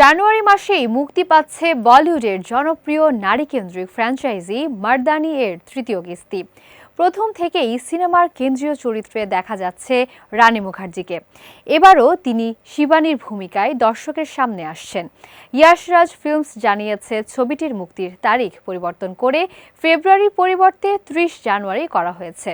জানুয়ারি মাসেই মুক্তি পাচ্ছে বলিউডের জনপ্রিয় নারীকেন্দ্রিক ফ্র্যাঞ্চাইজি মার্দানি এর তৃতীয় কিস্তি। প্রথম থেকেই সিনেমার কেন্দ্রীয় চরিত্রে দেখা যাচ্ছে রানী মুখার্জিকে। এবারও তিনি শিবানীর ভূমিকায় দর্শকের সামনে আসছেন। ইয়াশরাজ ফিল্মস জানিয়েছে, ছবিটির মুক্তির তারিখ পরিবর্তন করে ফেব্রুয়ারির পরিবর্তে ত্রিশ জানুয়ারি করা হয়েছে।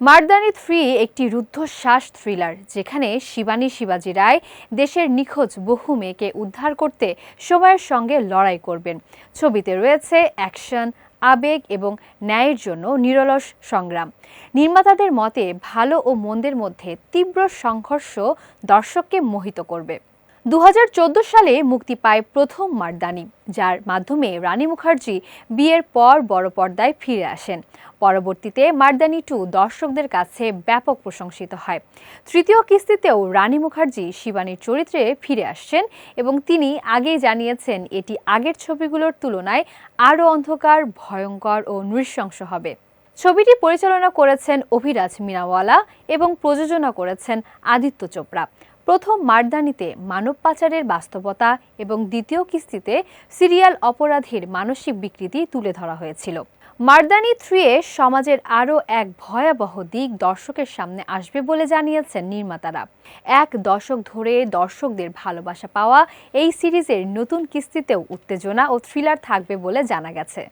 মার্দানি থ্রি একটি রুদ্ধশ্বাস থ্রিলার, যেখানে শিবানী শিবাজি রায় দেশের নিখোঁজ বহু মেয়েকে উদ্ধার করতে সময়ের সঙ্গে লড়াই করবেন। ছবিতে রয়েছে অ্যাকশন, আবেগ এবং ন্যায়ের জন্য নিরলস সংগ্রাম। নির্মাতাদের মতে ভালো ও মন্দের মধ্যে তীব্র সংঘর্ষ দর্শককে মোহিত করবে। দু হাজার চোদ্দ সালে মুক্তি পায় প্রথম মারদানি, যার মাধ্যমে রানী মুখার্জি বিয়ের পর বড় পর্দায় ফিরে আসেন। পরবর্তীতে মারদানি টু দর্শকদের কাছে ব্যাপক প্রশংসিত হয়। তৃতীয় কিস্তিতেও রানী মুখার্জি শিবানীর চরিত্রে ফিরে আসছেন এবং তিনি আগেই জানিয়েছেন এটি আগের ছবিগুলোর তুলনায় আরও অন্ধকার, ভয়ঙ্কর ও নৃশংস হবে। ছবিটি পরিচালনা করেছেন অভিরাজ মিনাওয়ালা এবং প্রযোজনা করেছেন আদিত্য চোপড়া। প্রথম মারদানিতে মানব পাচারের বাস্তবতা এবং দ্বিতীয় কিস্তিতে সিরিয়াল অপরাধীর মানসিক বিকৃতি তুলে ধরা হয়েছিল। মারদানি থ্রি এ সমাজের আরও এক ভয়াবহ দিক দর্শকের সামনে আসবে বলে জানিয়েছেন নির্মাতারা। এক দশক ধরে দর্শকদের ভালোবাসা পাওয়া এই সিরিজের নতুন কিস্তিতেও উত্তেজনা ও থ্রিলার থাকবে বলে জানা গেছে।